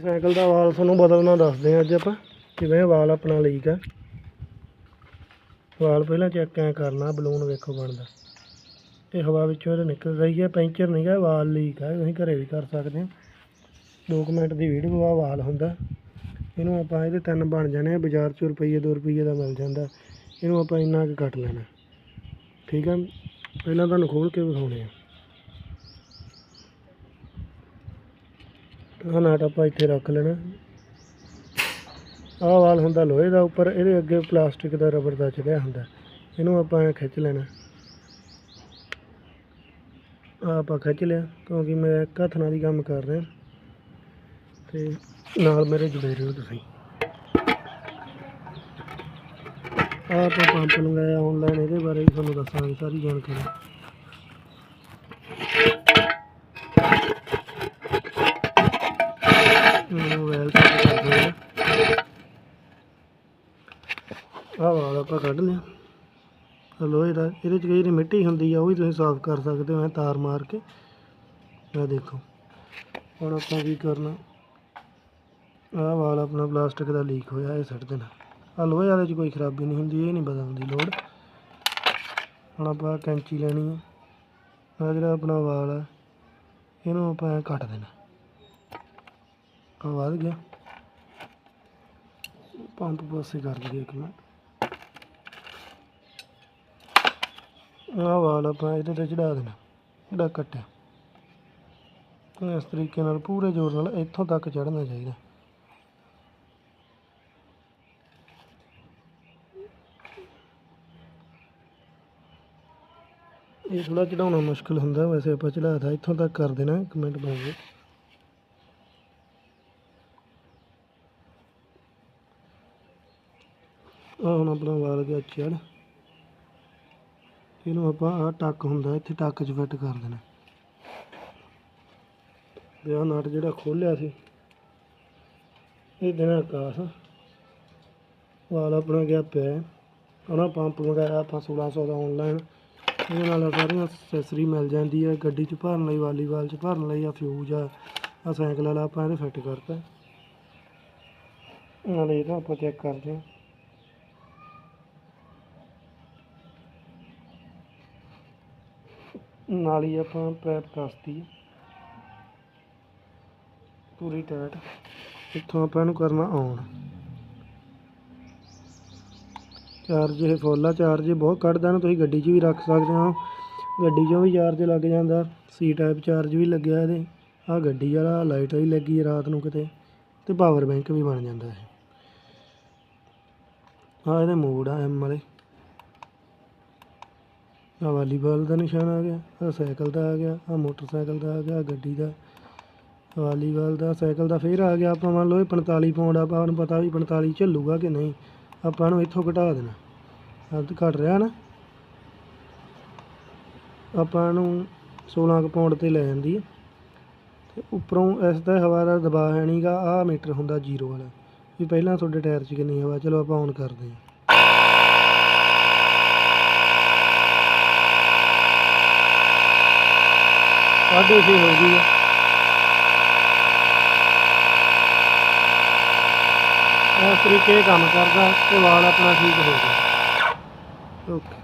Cycle ਦਾ ਵਾਲ ਤੁਹਾਨੂੰ ਬਦਲਣਾ ਦੱਸਦੇ ਹਾਂ ਅੱਜ ਆਪਾਂ, ਕਿਵੇਂ ਵਾਲ ਆਪਣਾ ਲੀਕ ਆ। ਵਾਲ ਪਹਿਲਾਂ ਚੈੱਕ ਐ ਕਰਨਾ ਬਲੂਨ ਵੇਖੋ ਬਣਦਾ। ਇਹ ਹਵਾ ਵਿੱਚੋਂ ਇਹਦੇ ਨਿਕਲ ਰਹੀ ਹੈ ਪੈਂਚਰ ਨਹੀਂ ਗਾ, ਵਾਲ ਲੀਕ ਆ, ਤੁਸੀਂ ਘਰੇ ਵੀ ਕਰ ਸਕਦੇ ਹੋ। ਦੋ ਕੁ ਮਿੰਟ ਦੀ ਵੀਡੀਓ ਆ, ਵਾਲ ਹੁੰਦਾ। ਇਹਨੂੰ ਆਪਾਂ ਇਹਦੇ ਤਿੰਨ ਬਣ ਜਾਣੇ ਆ, ਬਾਜ਼ਾਰ 'ਚੋਂ ਰੁਪਈਏ, ਦੋ ਰੁਪਈਏ ਦਾ ਮਿਲ ਜਾਂਦਾ। ਇਹਨੂੰ ਆਪਾਂ ਇੰਨਾ ਕੁ ਕੱਟ ਲੈਣਾ। ਠੀਕ ਆ? ਪਹਿਲਾਂ ਤੁਹਾਨੂੰ ਖੋਲ ਕੇ ਵਿਖਾਉਣੇ ਆ। ਆਹ ਨਾਟ ਆਪਾਂ ਇੱਥੇ ਰੱਖ ਲੈਣਾ। ਆਹ ਵਾਲ ਹੁੰਦਾ ਲੋਹੇ ਦਾ ਉੱਪਰ, ਇਹਦੇ ਅੱਗੇ ਪਲਾਸਟਿਕ ਦਾ ਰਬੜ ਦਾ ਚੜਿਆ ਹੁੰਦਾ। ਇਹਨੂੰ ਆਪਾਂ ਐਂ ਖਿੱਚ ਲੈਣਾ। ਆਹ ਆਪਾਂ ਖਿੱਚ ਲਿਆ, ਕਿਉਂਕਿ ਮੈਂ ਇੱਕ ਹੱਥ ਨਾਲ ਹੀ ਕੰਮ ਕਰ ਰਿਹਾ। ਤੇ ਨਾਲ ਮੇਰੇ ਜੁੜੇ ਰਹੋ ਤੁਸੀਂ। ਆਹ ਆਪਾਂ ਪੰਪ ਲਗਾਇਆ ਆਨਲਾਈਨ ਇਹਦੇ ਬਾਰੇ ਵੀ ਤੁਹਾਨੂੰ ਦੱਸਾਂਗੇ, ਸਾਰੀ ਜਾਣਕਾਰੀ। ਆਪਾਂ ਕੱਢ ਲਿਆ ਲੋਹੇ ਦਾ ਇਹਦੇ 'ਚ ਕਈ ਵਾਰੀ ਮਿੱਟੀ ਹੁੰਦੀ ਆ, ਉਹ ਵੀ ਤੁਸੀਂ ਸਾਫ਼ ਕਰ ਸਕਦੇ ਹੋ, ਐਂ ਤਾਰ ਮਾਰ ਕੇ। ਇਹ ਦੇਖੋ, ਹੁਣ ਆਪਾਂ ਕੀ ਕਰਨਾ? ਆਹ ਵਾਲ ਆਪਣਾ ਪਲਾਸਟਿਕ ਦਾ ਲੀਕ ਹੋਇਆ, ਇਹ ਸੁੱਟ ਦੇਣਾ। ਆ ਲੋਹੇ ਵਾਲੇ 'ਚ ਕੋਈ ਖਰਾਬੀ ਨਹੀਂ ਹੁੰਦੀ, ਇਹ ਨਹੀਂ ਬਦਲਣ ਦੀ ਲੋੜ। ਹੁਣ ਆਪਾਂ ਕੈਂਚੀ ਲੈਣੀ ਹੈ ਆਹ ਜਿਹੜਾ ਆਪਣਾ ਵਾਲ ਆ, ਇਹਨੂੰ ਆਪਾਂ ਕੱਟ ਦੇਣਾ। ਆ ਵੱਧ ਗਿਆ। ਪੰਪ ਪਾਸੇ ਕਰ ਦਈਏ ਇੱਕ ਮਿੰਟ। ਆਹ ਵਾਲ ਆਪਾਂ ਇਹਦੇ ਤੇ ਚੜਾ ਦੇਣਾ, ਜਿਹੜਾ ਕੱਟਿਆ। ਇਸ ਤਰੀਕੇ ਨਾਲ ਪੂਰੇ ਜ਼ੋਰ ਨਾਲ ਇੱਥੋਂ ਤੱਕ ਚੜ੍ਹਨਾ ਚਾਹੀਦਾ। ਇਹ ਥੋੜਾ ਚੜਾਉਣਾ ਮੁਸ਼ਕਲ ਹੁੰਦਾ, ਵੈਸੇ ਆਪਾਂ ਚੜਾਤਾ ਇੱਥੋਂ ਤੱਕ ਕਰ ਦੇਣਾ, ਇੱਕ ਮਿੰਟ ਹੁਣ ਆਪਣਾ ਵਾਲ ਗਿਆ ਚੜ ਇਹਨੂੰ ਆਪਾਂ ਆਹ ਟੱਕ ਹੁੰਦਾ, ਇੱਥੇ ਟੱਕ 'ਚ ਫਿੱਟ ਕਰ ਦੇਣਾ। ਤੇ ਆਹ ਨਟ ਜਿਹੜਾ ਖੋਲਿਆ ਸੀ ਇਹ ਦੇਣਾ ਆਕਾਸ਼ ਵਾਲ ਆਪਣਾ ਗਿਆ ਪਿਆ। ਹੈ। ਉਹਨਾਂ ਪੰਪ ਵਗੈਰਾ ਆਪਾਂ 1600 ਦਾ ਆਨਲਾਈਨ ਇਹਦੇ ਨਾਲ ਸਾਰੀਆਂ ਅਸੈਸਰੀ ਮਿਲ ਜਾਂਦੀ ਹੈ ਗੱਡੀ 'ਚ ਭਰਨ ਲਈ, ਵਾਲੀਬਾਲ 'ਚ ਭਰਨ ਲਈ ਆ ਫਿਊਜ਼ ਆ ਆ ਸਾਈਕਲ ਵਾਲਾ ਆਪਾਂ ਇਹਦੇ ਫਿੱਟ ਕਰਤਾ। ਨਾਲੇ ਇਹਦਾ ਆਪਾਂ ਚੈੱਕ ਕਰਦੇ ਹਾਂ। ਨਾਲ ਹੀ ਆਪਾਂ ਪੈਪ ਕੱਸਤੀ ਪੂਰੀ ਟਾਈਟ ਇੱਥੋਂ ਆਪਾਂ ਇਹਨੂੰ ਕਰਨਾ ਆਨ ਚਾਰਜ ਇਹ ਫੁੱਲ ਆ। ਚਾਰਜ ਬਹੁਤ ਕੱਢਦਾ ਨਾ, ਤੁਸੀਂ ਗੱਡੀ 'ਚ ਵੀ ਰੱਖ ਸਕਦੇ ਹੋ। ਗੱਡੀ 'ਚੋਂ ਵੀ ਚਾਰਜ ਲੱਗ ਜਾਂਦਾ। ਸੀ ਟਾਈਪ ਚਾਰਜ ਵੀ ਲੱਗਿਆ ਇਹਦੇ। ਆਹ ਗੱਡੀ ਵਾਲਾ ਲਾਈਟ ਵੀ ਲੱਗੀ ਰਾਤ ਨੂੰ ਕਿਤੇ। ਤੇ ਪਾਵਰ ਬੈਂਕ ਵੀ ਬਣ ਜਾਂਦਾ ਹੈ ਆਹ ਇਹਦੇ ਮੋਡ ਆ ਐਮ ਵਾਲੇ। ਆ ਵਾਲੀਬਾਲ ਦਾ ਨਿਸ਼ਾਨ ਆ ਗਿਆ, ਆ ਸਾਈਕਲ ਦਾ ਆ ਗਿਆ, ਆ ਮੋਟਰਸਾਈਕਲ ਦਾ ਆ ਗਿਆ ਆਹ ਗੱਡੀ ਦਾ। ਵਾਲੀਬਾਲ ਦਾ ਸਾਈਕਲ ਦਾ ਫੇਰ ਆ ਗਿਆ, ਆਪਾਂ ਮੰਨ ਲਓ ਇਹ 45 ਪਾਉਂਡ ਆ ਆਪਾਂ ਨੂੰ ਪਤਾ ਵੀ 45 ਝੱਲੂਗਾ ਕਿ ਨਹੀਂ, ਆਪਾਂ ਨੂੰ ਇੱਥੋਂ ਘਟਾ ਦੇਣਾ। ਅੱਧ ਘਟ ਰਿਹਾ ਨਾ। ਆਪਾਂ ਨੂੰ 16 ਕੁ ਪਾਉਂਡ ਤੇ ਲੈ ਜਾਂਦੀ ਹੈ। ਤੇ ਉੱਪਰੋਂ ਇਸ ਦਾ ਹਵਾ ਦਾ ਦਬਾਅ ਹੈ ਨਹੀਂਗਾ ਆਹ ਮੀਟਰ ਹੁੰਦਾ ਜ਼ੀਰੋ ਵਾਲਾ। ਵੀ ਪਹਿਲਾਂ ਤੁਹਾਡੇ ਟਾਇਰ 'ਚ ਕਿੰਨੀ ਹਵਾ, ਚਲੋ ਆਪਾਂ ਔਨ ਕਰਦੇ ਹਾਂ। ਸਾਢੇ ਛੇ ਹੋ ਗਈ ਆ। ਇਸ ਤਰੀਕੇ ਕੰਮ ਕਰਦਾ ਤੇ ਵਾਲ ਆਪਣਾ ਠੀਕ ਹੋ ਗਿਆ। ਓਕੇ।